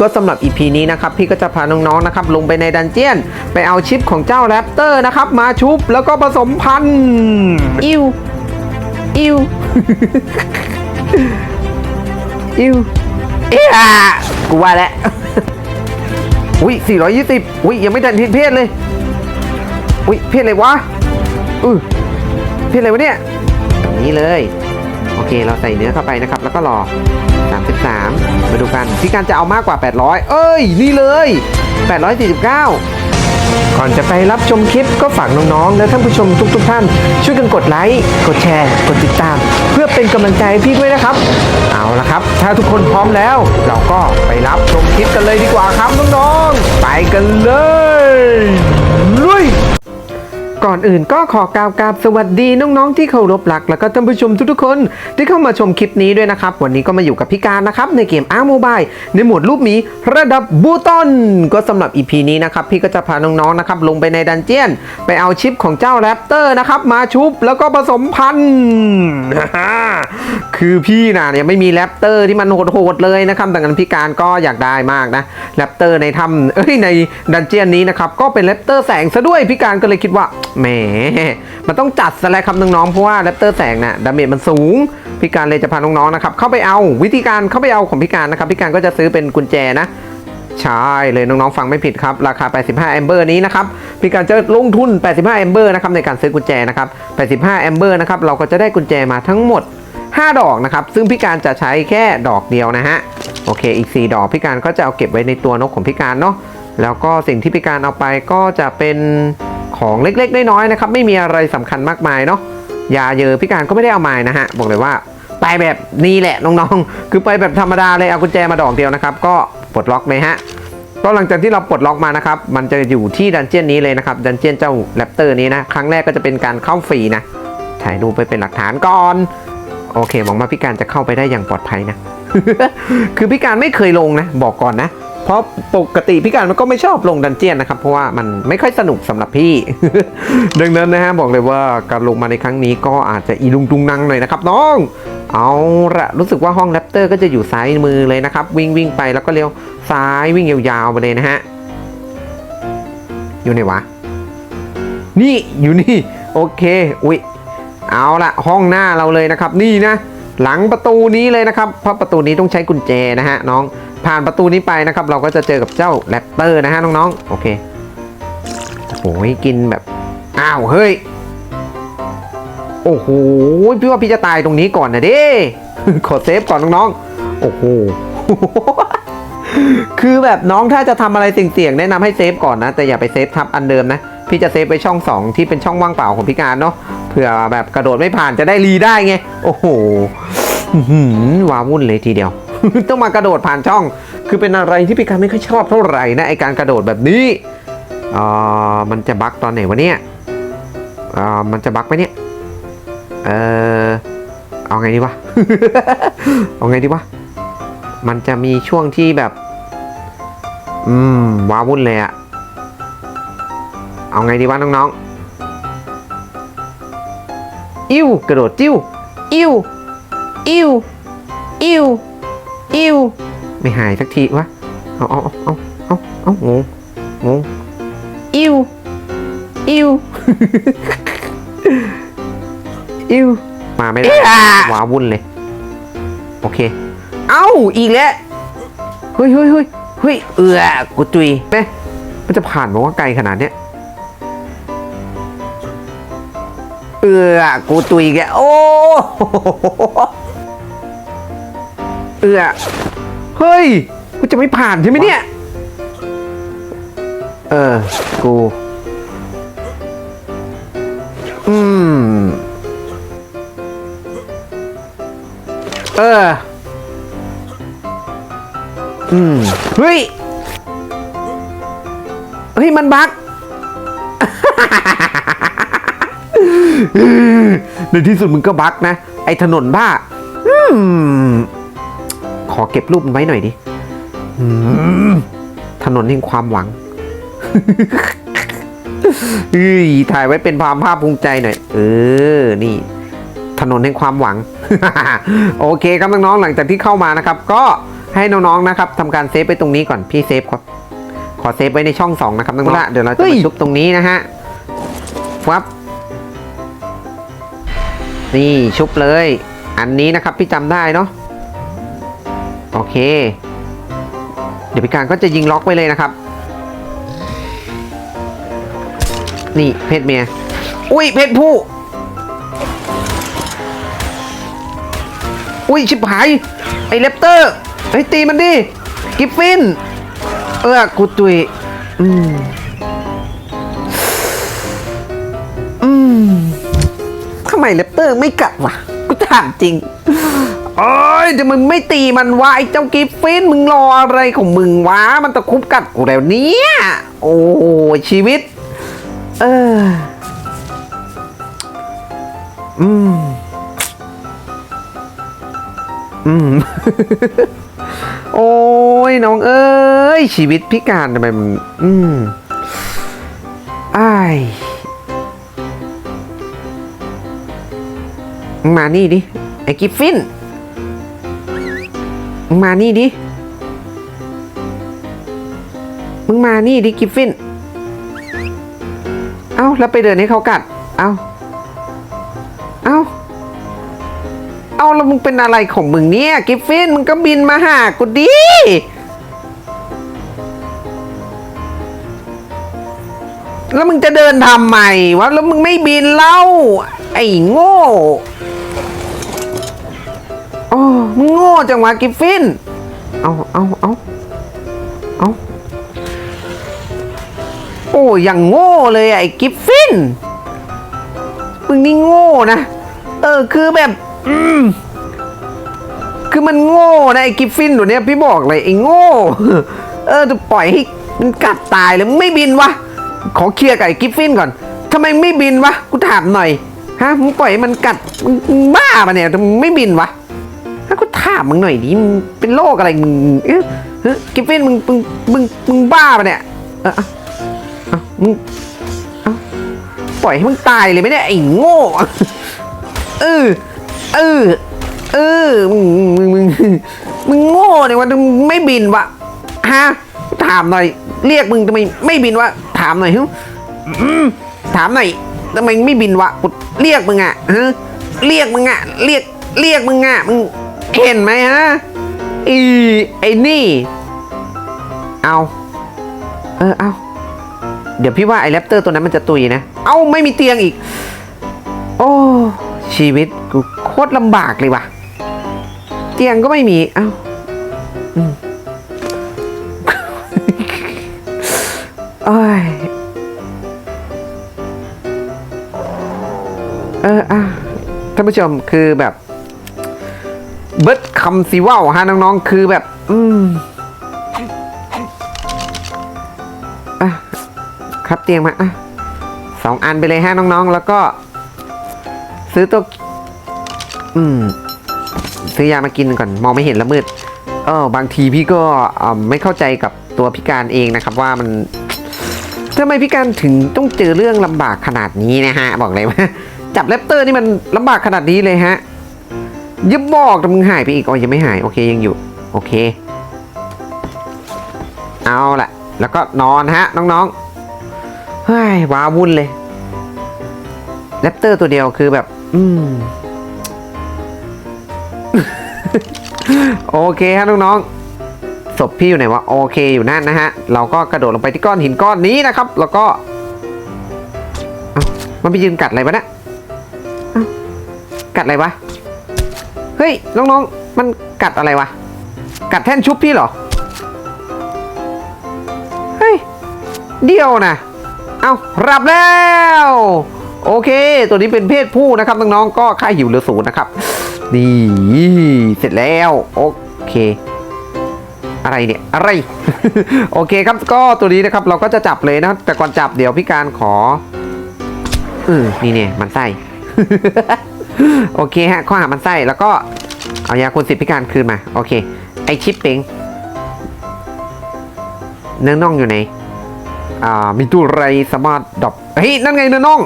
ก็สำหรับ EP นี้นะครับพี่ก็จะพาน้องๆนะครับลงไปในดันเจียน ไปเอาชิปของเจ้าแรปเตอร์นะครับมาชุบแล้วก็ผสมพันธุ์อิวอิวอิวเอ๊ะกูว่าแล้วอุ้ย420อุ้ยยังไม่ทันทิศเพศเลยอุ้ยเพศอะไรวะอือเพศอะไรวะเนี่ยแบบนี้เลย โอเคเราใส่เนื้อเข้าไปนะครับ แล้วก็รอ 33 มาดูกันพี่การจะเอามากกว่า 800 เอ้ย นี่เลย 849 ก่อนจะไปรับชมคลิปก็ฝากน้องๆ และท่านผู้ชมทุกๆท่าน ช่วยกันกดไลค์กดแชร์ กดติดตาม เพื่อเป็นกำลังใจให้พี่ด้วยนะครับ เอาละครับ ถ้าทุกคนพร้อมแล้ว เราก็ไปรับชมคลิปกันเลยดีกว่าครับน้องๆไปกันเลยลุย ก่อนอื่นก็ขอกล่าวกราบสวัสดีน้องๆที่เคารพรัก แล้วก็ท่านผู้ชมทุกๆคน ที่เข้ามาชมคลิปนี้ด้วยนะครับ วันนี้ก็มาอยู่กับพี่การนะครับ ในเกมอาร์โมบายในหมวดรูปหมีระดับบูตอนก็สำหรับ EP นี้นะครับพี่ก็จะพาน้องๆนะครับลงไปในดันเจียน ไปเอาชิปของเจ้าแรปเตอร์นะครับมาชุบแล้วก็ผสมพันธุ์คือพี่นะเนี่ยไม่มีแรปเตอร์ที่มันโหดๆเลยนะครับดังนั้นพี่การก็อยากได้มากนะแรปเตอร์ในถ้ำเอ้ยในดันเจียนนี้นะครับก็เป็นแรปเตอร์แสงซะด้วยพี่การก็เลยคิดว่าแหม มันต้องจัดซะแล้วครับน้องๆ เพราะว่าแรปเตอร์แสงน่ะดาเมจมันสูง พี่การเลยจะพาน้องๆนะครับเข้าไปเอาวิธีการเข้าไปเอาของพี่การนะครับพี่การก็จะซื้อเป็นกุญแจนะใช่เลยน้องๆฟังไม่ผิดครับ ราคา 85แอมเบอร์นี้นะครับพี่การจะลงทุน 85แอมเบอร์นะครับในการซื้อกุญแจนะครับ85แอมเบอร์นะครับเราก็จะได้กุญแจมาทั้งหมด 5 ดอกนะครับซึ่งพี่การจะใช้แค่ดอกเดียวนะฮะโอเคอีก 4 ดอกพี่การก็จะเอาเก็บไว้ในตัวนกของพี่การเนาะแล้วก็สิ่งที่พี่การเอาไปก็จะเป็น ของเล็กๆน้อยๆนะครับไม่มีอะไรสำคัญมากมายเนาะยาเยอะพี่การก็ไม่ได้เอามานะฮะบอกเลยว่าไปแบบนี้แหละน้องๆ คือไปแบบธรรมดาเลยเอากุญแจมาดอกเดียวนะครับก็ปลดล็อกไหมฮะก็หลังจากที่เราปลดล็อกมานะครับมันจะอยู่ที่ดันเจียนนี้เลยนะครับดันเจียนเจ้าแรปเตอร์นี้นะครั้งแรกก็จะเป็นการเข้าฟรีนะถ่ายรูปไปเป็นหลักฐานก่อนโอเคหวังว่าพี่การจะเข้าไปได้อย่างปลอดภัยนะ คือพี่การไม่เคยลงนะ บอกก่อนนะ เพราะปกติพี่การมันก็ไม่ชอบลงดันเจียนนะครับ เพราะว่ามันไม่ค่อยสนุกสำหรับพี่ ดังนั้นนะฮะบอกเลยว่าการลงมาในครั้งนี้ก็อาจจะอีลุงตุงนังหน่อยนะครับน้อง เอาละรู้สึกว่าห้องแรปเตอร์ก็จะอยู่ซ้ายมือเลยนะครับ วิ่งวิ่งไปแล้วก็เลี้ยวซ้ายวิ่งยาวๆไปเลยนะฮะอยู่ไหนวะ นี่อยู่นี่ โอเคอุ๊ยเอาละห้องหน้าเราเลยนะครับ นี่นะหลังประตูนี้เลยนะครับเพราะประตูนี้ต้องใช้กุญแจนะฮะน้อง ผ่านประตูนี้ไปนะครับ เราก็จะเจอกับเจ้าแรปเตอร์นะฮะน้องๆ โอเคโอ้ยกินแบบ อ้าวเฮ้ย โอ้โหพี่ว่าพี่จะตายตรงนี้ก่อนนะเด้ขอเซฟก่อนน้องๆ โอ้โหคือแบบน้องถ้าจะทำอะไรเสี่ยงๆแนะนำให้เซฟก่อนนะ แต่อย่าไปเซฟทับอันเดิมนะ พี่จะเซฟไปช่อง 2 ที่เป็นช่องว่างเปล่าของพี่การเนาะเผื่อแบบกระโดดไม่ผ่านจะได้รีได้ไง โอ้โหหือว้าวุ่นเลยทีเดียว ต้องมากระโดดผ่านช่อง คือเป็นอะไรที่พี่การไม่ค่อยชอบเท่าไหร่นะไอการกระโดดแบบนี้อ่ามันจะบั๊กตอนไหนวะเนี่ยอ่ามันจะบั๊กไหมเนี่ยเออเอาไงดีวะเอาไงดีวะมันจะมีช่วงที่แบบ อืมว้าวุ่นเลยอะเอาไงดีวะน้องๆ อิ้วกระโดดจิ้ว อิ้ว อิ้ว อิ้ว อิ้วไม่หายสักทีวะ เอาเอาเอาเอาเอาเอางงงงอิ้วอิ้วอิ้วมาไม่ได้ว้าวุ่นเลย โอเค เอ้าอีกแล้วเฮ้ยเฮ้ยเฮ้ยเฮ้ยเอือกูตุยแม่มันจะผ่านบอกว่าไกลขนาดเนี้ยเอือกูตุยแกโอ้โห เอือเฮ้ย กูจะไม่ผ่านใช่ไหมเนี่ย เออ กู อืม เออ อืม เฮ้ย เฮ้ย มันบั๊กในที่สุดมึงก็บั๊กนะ ไอ้ถนนบ้า อืม ขอเก็บรูปมันไว้หน่อยดิอืมถนนแห่งความหวังเฮ้ยถ่ายไว้เป็นความภาคภูมิใจหน่อย เออ นี่ ถนนแห่งความหวัง โอเคครับน้องๆ หลังจากที่เข้ามานะครับ ก็ให้น้องๆ นะครับทำการเซฟไปตรงนี้ก่อน พี่เซฟขอขอเซฟไว้ในช่องสองนะครับน้องๆละเดี๋ยวเราจะมาชุบตรงนี้นะฮะวับ นี่ชุบเลย อันนี้นะครับพี่จำได้เนาะ โอเค เดี๋ยวพี่การก็จะยิงล็อกไว้เลยนะครับ นี่เพศเมีย อุ้ยเพศผู้ อุ้ยชิบหาย ไอ้เลปเตอร์เฮ้ตีมันดิ กิฟฟิน เออกูตุย อืม อืมทำไมเลปเตอร์ไม่กัดวะ กูถามจริง โอ้ยจะมึงไม่ตีมันวะไอ้เจ้ากิฟฟินมึงรออะไรของมึงวะ มันตะคุบกัดกูแล้วเนี่ยโอ้ชีวิต เออ อืม อืม โอ้ยน้องเอ้ย ชีวิตพิการทำไมมัน อืมอ้ายมึงมานี่ดิ ไอ้กิฟฟิน มึงมานี่ดิ มึงมานี่ดิกิฟฟิน เอ้า แล้วไปเดินให้เขากัด เอ้า เอ้า เอาแล้วมึงเป็นอะไรของมึงเนี่ย กิฟฟิน มึงก็บินมาหากูดิ แล้วมึงจะเดินทำไมวะ แล้วมึงไม่บินเล่า ไอ้โง่ มึงโง่จังวะกิฟฟิน เอาเอาเอาเอาโอ้ยังโง่เลยไอ้กิฟฟิน มึงนี่โง่นะ เออคือแบบ อืม คือมันโง่นะไอ้กิฟฟินตัวเนี้ยพี่บอกเลยไอ้โง่ เออจะปล่อยให้มันกัดตายเลยไม่บินวะ ขอเคลียร์กับไอ้กิฟฟินก่อนทำไมไม่บินวะ กูถามหน่อย ฮะ มึงปล่อยให้มันกัด มึงบ้าปะเนี่ยทำไมไม่บินวะามมึงหน่อยดิมึงเป็นโรคอะไรมึงเอ๊ะเฮ้ยกิฟฟินมึงมึงมึงมึงบ้าปะเนี่ยเออเอาเอามึงปล่อยให้มึงตายเลยไหมเนี่ยไอ้โง่เออเออเออมึงมึงมึงมึงโง่เนี่ยวันมึงไม่บินวะฮะถามหน่อย เรียกมึงทำไมไม่บินวะถามหน่อยฮึถามหน่อยทำไมไม่บินวะกูเรียกมึงอะฮะเรียกมึงอะเรียกเรียกมึงอะมึง เห็นไหมฮะอีไอ้นี่ เอาเออเอาเดี๋ยวพี่ว่าไอ้แรปเตอร์ตัวนั้นมันจะตุยนะ เอ้าไม่มีเตียงอีก โอ้ชีวิตกูโคตรลำบากเลยว่ะ เตียงก็ไม่มี เอ้าอืมเอ้ยเอออะท่านผู้ชมคือแบบ เบิร์ดคำสิว่าวฮะน้องๆ คือแบบ อืมอะครับเตียงมาอะสองอันไปเลยฮะน้องๆ แล้วก็ ซื้อตัว อืม ซื้อยามากินก่อน มองไม่เห็นแล้วมืด เออบางทีพี่ก็อ่าไม่เข้าใจกับตัวพิการเองนะครับว่ามันทำไมพิการถึงต้องเจอเรื่องลำบากขนาดนี้นะฮะ บอกเลยว่าจับแรปเตอร์นี่มันลำบากขนาดนี้เลยฮะ อย่าบอกแต่มึงหายไปอีกอ๋อยังไม่หายโอเคยังอยู่ โอเค เอาละแล้วก็นอนฮะ น้องๆเฮ้ยว้าวุ่นเลยแรปเตอร์ตัวเดียวคือแบบ อืม โอเคฮะน้องๆศพพี่อยู่ไหนวะโอเคอยู่นั่นนะฮะ เราก็กระโดดลงไปที่ก้อนหินก้อนนี้นะครับ แล้วก็มันไปยืนกัดอะไรวะเนี่ยกัดอะไรวะ เฮ้ย น้องๆ มันกัดอะไรวะ กัดแท่นชุบพี่เหรอ เฮ้ย เดียวนะ เอารับแล้ว โอเค ตัวนี้เป็นเพศผู้นะครับ น้องๆ ก็ค่าหิวเหลือศูนย์นะครับ นี่ เสร็จแล้ว โอเคอะไรเนี่ย อะไร โอเคครับก็ตัวนี้นะครับเราก็จะจับเลยนะแต่ก่อนจับเดี๋ยวพี่การขอเออนี่เนี่ยมันไส้ โอเคฮะ ข้อหามันไส้แล้วก็เอายาคุณสิทธิพิการคืนมา โอเค ไอชิปเปงเนื้อน่องอยู่ไหนอ่ามีตัวไรสามารถดอปเฮ้ยนั่นไงเนื้อน่อง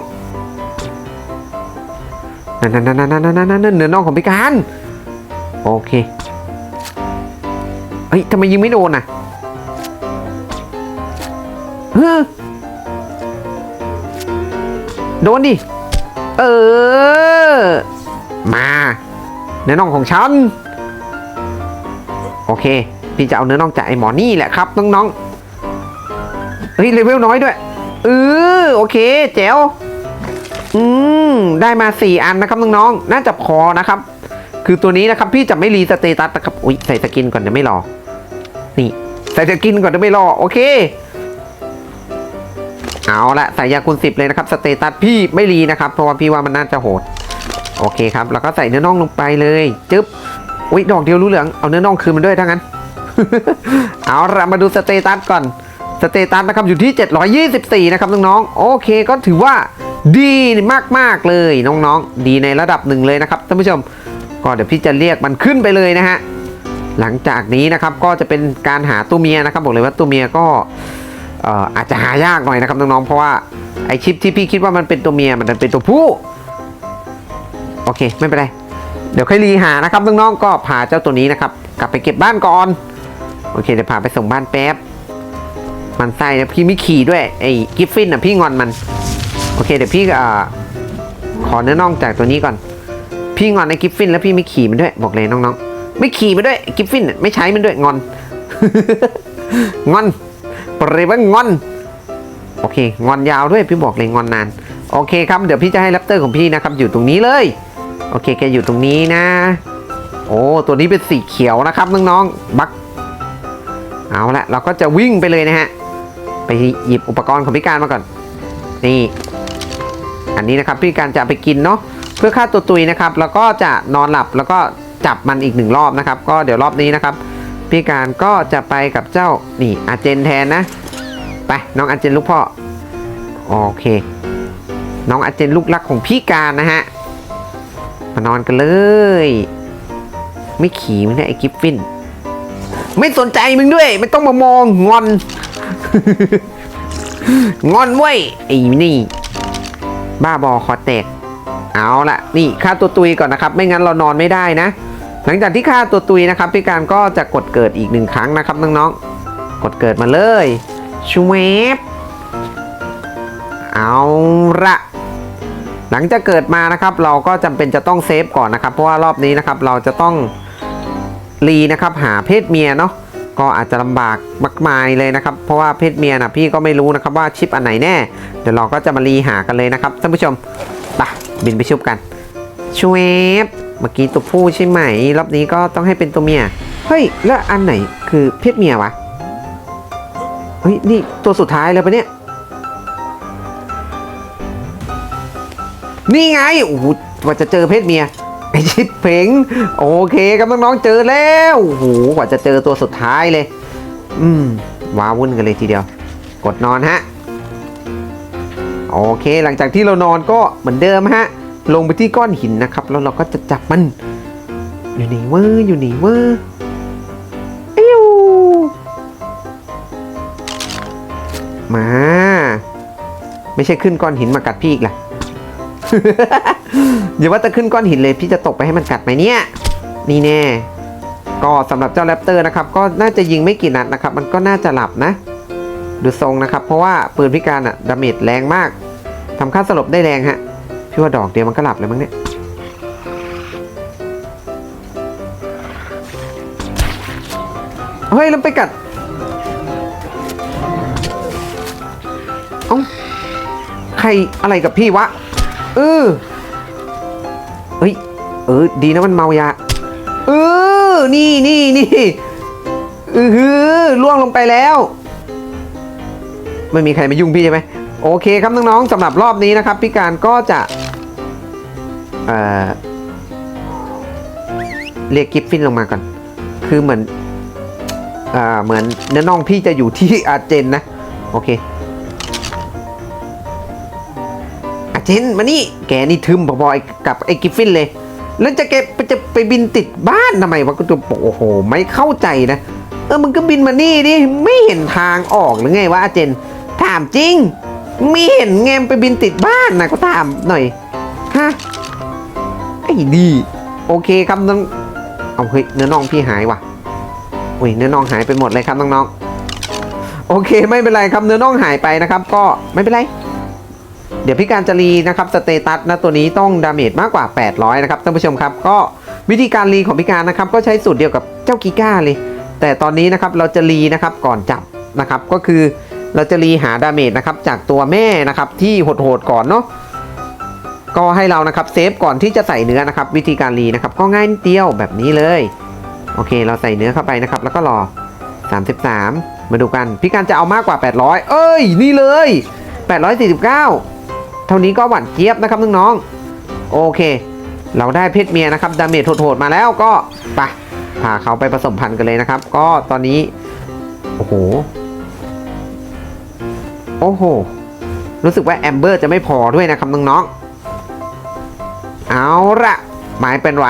นั่นนั่นนั่นนั่นนั่นนั่นนั่นเนื้อน่องของพิการโอเคเฮ้ยทำไมยิงไม่โดนอะเฮ้อโดนดิเออ มาเนื้อน่องของฉัน โอเค พี่จะเอาเนื้อน่องจากไอ้หมอนี่แหละครับน้องๆเฮ้ยเลเวลน้อยด้วยเออโอเคแจ๋วอืมได้มาสี่อันนะครับน้องๆน่าจะพอนะครับ คือตัวนี้นะครับพี่จะไม่รีสเตตัสนะครับอุ้ยใส่สกินก่อนเดี๋ยวไม่รอ นี่ใส่สกินก่อนเดี๋ยวไม่รอโอเคเอาละใส่ยาคูณสิบเลยนะครับสเตตัสพี่ไม่รีนะครับ เพราะว่าพี่ว่ามันน่าจะโหด โอเคครับ แล้วก็ใส่เนื้อน่องลงไปเลยจึ๊บอุ้ยดอกเดียวรู้เหลือง เอาเนื้อน่องคืนมันด้วยทั้งนั้น เอาละมาดูสเตตัสก่อน สเตตัสนะครับอยู่ที่ 724 นะครับน้องๆ โอเคก็ถือว่าดีมากๆเลยน้องๆ ดีในระดับหนึ่งเลยนะครับท่านผู้ชม ก็เดี๋ยวพี่จะเรียกมันขึ้นไปเลยนะฮะ หลังจากนี้นะครับก็จะเป็นการหาตัวเมียนะครับบอกเลยว่าตัวเมียก็เอ่อาจจะหายากหน่อยนะครับน้องๆ เพราะว่าไอชิปที่พี่คิดว่ามันเป็นตัวเมียมันเป็นตัวผู้ โอเค ไม่เป็นไร เดี๋ยวค่อยรีหานะครับน้องๆก็พาเจ้าตัวนี้นะครับ กลับไปเก็บบ้านก่อน โอเคเดี๋ยวพาไปส่งบ้านแป๊บ มันไส้นะพี่ไม่ขี่ด้วยไอ้กิฟฟินอะพี่งอนมัน โอเคเดี๋ยวพี่อ่อขอเนื้อน่องจากตัวนี้ก่อน พี่งอนไอ้กิฟฟิน แล้วพี่ไม่ขี่มันด้วยบอกเลยน้องๆ ไม่ขี่มันด้วยกิฟฟินน่ะไม่ใช้มันด้วยงอน งอนปริว่างอน โอเค งอนยาวด้วยพี่บอกเลยงอนนาน โอเคครับ เดี๋ยวพี่จะให้แรปเตอร์ของพี่นะครับ อยู่ตรงนี้เลย โอเคแกอยู่ตรงนี้นะ โอ้ตัวนี้เป็นสีเขียวนะครับน้องๆบักเอาละเราก็จะวิ่งไปเลยนะฮะ ไปหยิบอุปกรณ์ของพี่การมาก่อน นี่ อันนี้นะครับพี่การจะไปกินเนาะเพื่อฆ่าตัวตุยนะครับ แล้วก็จะนอนหลับแล้วก็จับมันอีกหนึ่งรอบนะครับ ก็เดี๋ยวรอบนี้นะครับ พี่การก็จะไปกับเจ้านี่อาเจนแทนนะ ไปน้องอาเจนลูกพ่อโอเค น้องอาเจนลูกรักของพี่การนะฮะ มานอนกันเลย ไม่ขี่มึงนี่ไอ้กิฟฟิน ไม่สนใจมึงด้วย ไม่ต้องมามองงอน งอนเว้ยไอ้นี่ บ้าบอคอแตก เอาละนี่ฆ่าตัวตุยก่อนนะครับ ไม่งั้นเรานอนไม่ได้นะ หลังจากที่ฆ่าตัวตุยนะครับพี่การก็จะกดเกิดอีกหนึ่งครั้งนะครับน้องๆ กดเกิดมาเลยชวบเอาละ หลังจากเกิดมานะครับเราก็จำเป็นจะต้องเซฟก่อนนะครับ เพราะว่ารอบนี้นะครับเราจะต้องรีนะครับหาเพศเมียเนาะก็อาจจะลำบากมากมายเลยนะครับ เพราะว่าเพศเมียนะพี่ก็ไม่รู้นะครับว่าชิปอันไหนแน่ เดี๋ยวเราก็จะมารีหากันเลยนะครับท่านผู้ชมไปบินไปชุบกันชวบเมื่อกี้ตัวผู้ใช่ไหม รอบนี้ก็ต้องให้เป็นตัวเมียเฮ้ยแล้วอันไหนคือเพศเมียวะเฮ้ยนี่ตัวสุดท้ายเลยปะเนี่ย นี่ไงโอ้โหกว่าจะเจอเพศเมียไอชิดเพงโอเคครับน้องๆเจอแล้วโอ้โหกว่าจะเจอตัวสุดท้ายเลย อืมว้าวุ่นกันเลยทีเดียว กดนอนฮะโอเค หลังจากที่เรานอนก็เหมือนเดิมฮะ ลงไปที่ก้อนหินนะครับ แล้วเราก็จะจับมัน อยู่ไหนเวออยู่ไหนเวออิ้วมา ไม่ใช่ขึ้นก้อนหินมากัดพี่อีกล่ะ อย่าว่าจะขึ้นก้อนหินเลยพี่จะตกไปให้มันกัดไหมเนี่ย นี่แน่ ก็สำหรับเจ้าแรปเตอร์นะครับ ก็น่าจะยิงไม่กี่นัดนะครับ มันก็น่าจะหลับนะ ดูทรงนะครับ เพราะว่าปืนพิการอะดาเมจแรงมากทำค่าสลบได้แรงฮะ พี่ว่าดอกเดียวมันก็หลับเลยมั้งเนี่ยเฮ้ยแล้วไปกัดเอ้าใครอะไรกับพี่วะ เออเฮ้ย เออ ดีนะมันเมายา เออ นี่นี่นี่เออฮือล่วงลงไปแล้ว ไม่มีใครมายุ่งพี่ใช่ไหม โอเคครับน้องๆสำหรับรอบนี้นะครับ พี่การก็จะ เอ่อ เรียกกิฟฟินลงมาก่อน คือเหมือน อ่า เหมือนเนื้อน่องพี่จะอยู่ที่อาเจนนะ โอเค เจนมานี่แกนี่ทึมพอๆกับไอ้กิฟฟินเลย แล้วจะแกไปจะไปบินติดบ้านทำไมวะก็ตัวโอ้โห ไม่เข้าใจนะ เออมึงก็บินมานี่ดิไม่เห็นทางออกหรือไงวะอาเจน ถามจริงไม่เห็นไงมไปบินติดบ้านนะก็ถามหน่อยฮะไอ้ดีโอเคครับน้องเอาเฮ้ยเนื้อน่องพี่หายว่ะอุ้ยเนื้อน่องหายไปหมดเลยครับน้องๆโอเคไม่เป็นไรครับเนื้อน่องหายไปนะครับ ก็ไม่เป็นไร เดี๋ยวพี่การจะรีนะครับสเตตัสนะตัวนี้ต้องดาเมจมากกว่า 800 นะครับท่านผู้ชมครับ ก็วิธีการรีของพี่การนะครับก็ใช้สูตรเดียวกับเจ้ากิก้าเลย แต่ตอนนี้นะครับเราจะรีนะครับก่อนจับนะครับก็คือเราจะรีหาดาเมจนะครับจากตัวแม่นะครับที่โหดๆก่อนเนาะก็ให้เรานะครับเซฟก่อนที่จะใส่เนื้อนะครับ วิธีการรีนะครับก็ง่ายนิดเดียวแบบนี้เลยโอเค เราใส่เนื้อเข้าไปนะครับ แล้วก็รอ 33 มาดูกัน พี่การจะเอามากกว่า 800 เอ้ย นี่เลย 849 เท่านี้ก็หวานเจี๊ยบนะครับน้องๆโอเค เราได้เพศเมียนะครับดาเมจโหดๆมาแล้วก็ไปพาเขาไปผสมพันธุ์กันเลยนะครับ ก็ตอนนี้โอ้โหโอ้โหรู้สึกว่าแอมเบอร์จะไม่พอด้วยนะครับน้องๆเอาละหมายเป็นไร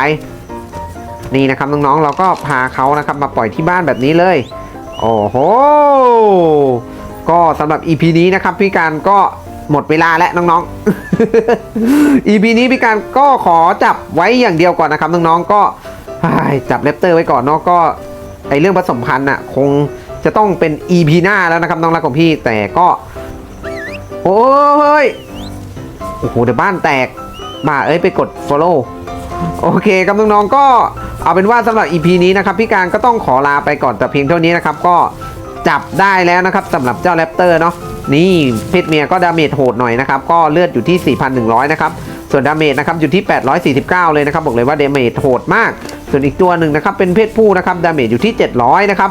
นี่นะครับน้องๆเราก็พาเขานะครับมาปล่อยที่บ้านแบบนี้เลย โอ้โหก็สำหรับ EP นี้นะครับพี่การก็ หมดเวลาแล้วน้องๆ EP นี้พี่การก็ขอจับไว้อย่างเดียวก่อนนะครับน้องๆก็จับเลปเตอร์ไว้ก่อนเนาะก็ไอเรื่องผสมพันธุ์อะคงจะต้องเป็น EP หน้าแล้วนะครับน้องรักของพี่แต่ก็ โอ้ยโอ้โหเดี๋ยวบ้านแตกบ้าเอ้ยไปกด follow โอเคครับน้องๆก็เอาเป็นว่าสำหรับ EP นี้นะครับพี่การก็ต้องขอลาไปก่อนแต่เพียงเท่านี้นะครับก็จับได้แล้วนะครับสำหรับเจ้าแรปเตอร์เนาะ นี่เพชรเมียก็ดาเมจโหดหน่อยนะครับก็เลือดอยู่ที่ 4,100 นะครับ ส่วนดาเมจนะครับอยู่ที่ 849 เลยนะครับบอกเลยว่าดาเมจโหดมาก ส่วนอีกตัวหนึ่งนะครับเป็นเพศผู้นะครับดาเมจอยู่ที่ 700 นะครับ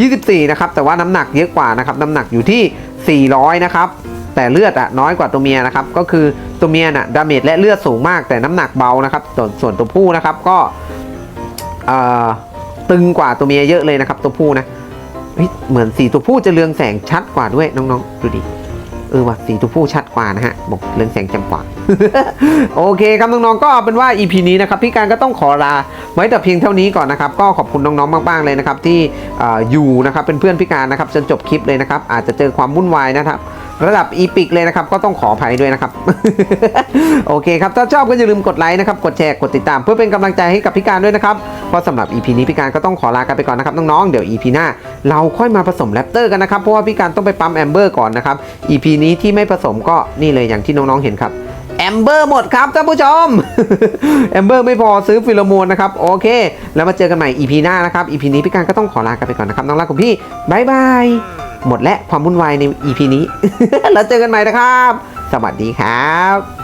24 นะครับแต่ว่าน้ำหนักเยอะกว่านะครับน้ำหนักอยู่ที่ 400 นะครับแต่เลือดอะน้อยกว่าตัวเมียนะครับก็คือตัวเมียน่ะดาเมจและเลือดสูงมากแต่น้ำหนักเบานะครับส่วนส่วนตัวผู้นะครับก็ตึงกว่าตัวเมียเยอะเลยนะครับตัวผู้นะ เฮ้ยเหมือนสีตัวผู้จะเรืองแสงชัดกว่าด้วยน้องๆ ดูดิเออว่ะสีตัวผู้ชัดกว่านะฮะ บอกเรืองแสงจำกว่า โอเคครับน้องๆก็เอาเป็นว่า EP นี้นะครับพี่การก็ต้องขอลาไว้แต่เพียงเท่านี้ก่อนนะครับ ก็ขอบคุณน้องๆมากๆเลยนะครับที่อออยู่นะครับเป็นเพื่อนพี่การนะครับจนจบคลิปเลยนะครับ อาจจะเจอความวุ่นวายนะครับ ระดับอีพิกเลยนะครับ ก็ต้องขออภัยด้วยนะครับ โอเคครับ ถ้าชอบก็อย่าลืมกดไลค์นะครับ กดแชร์ กดติดตาม เพื่อเป็นกำลังใจให้กับพี่การด้วยนะครับ เพราะสำหรับ EP นี้พี่การก็ต้องขอลากันไปก่อนนะครับน้องๆ เดี๋ยว EP หน้า เราค่อยมาผสมแรปเตอร์กันนะครับ เพราะว่าพี่การต้องไปปั๊มแอมเบอร์ก่อนนะครับ EP นี้ที่ไม่ผสมก็นี่เลยอย่างที่น้องๆ เห็นครับแอมเบอร์หมดครับท่านผู้ชม แอมเบอร์ไม่พอซื้อฟิโลโมนนะครับ โอเค แล้วมาเจอกันใหม่ EP หน้านะครับ EP นี้พี่การก็ต้องขอลากันไปก่อนนะครับน้องรักของพี่บายบาย หมดและความวุ่นวายใน EP นี้ แล้วเจอกันใหม่นะครับ สวัสดีครับ